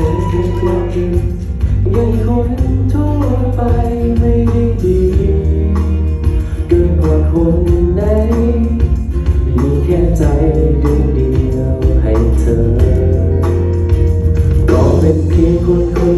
ยังคนทั่วไปไม่ได้ดีเกินกว่าคนไหนมีแค่ใจดวงเดียวให้เธอก็เป็นเพียงคนคน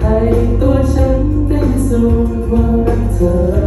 ให้ตัวฉันได้สูดว่ารักเธอ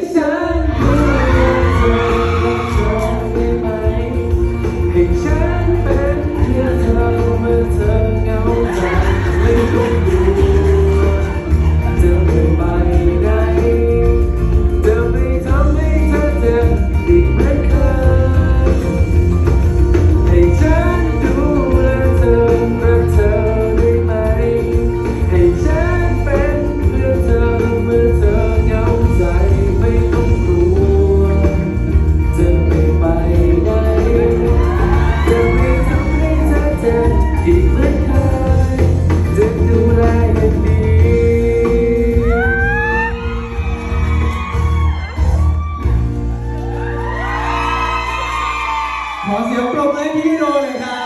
pensar ขอเสียงปรบมือให้พี่โดหน่ยครับ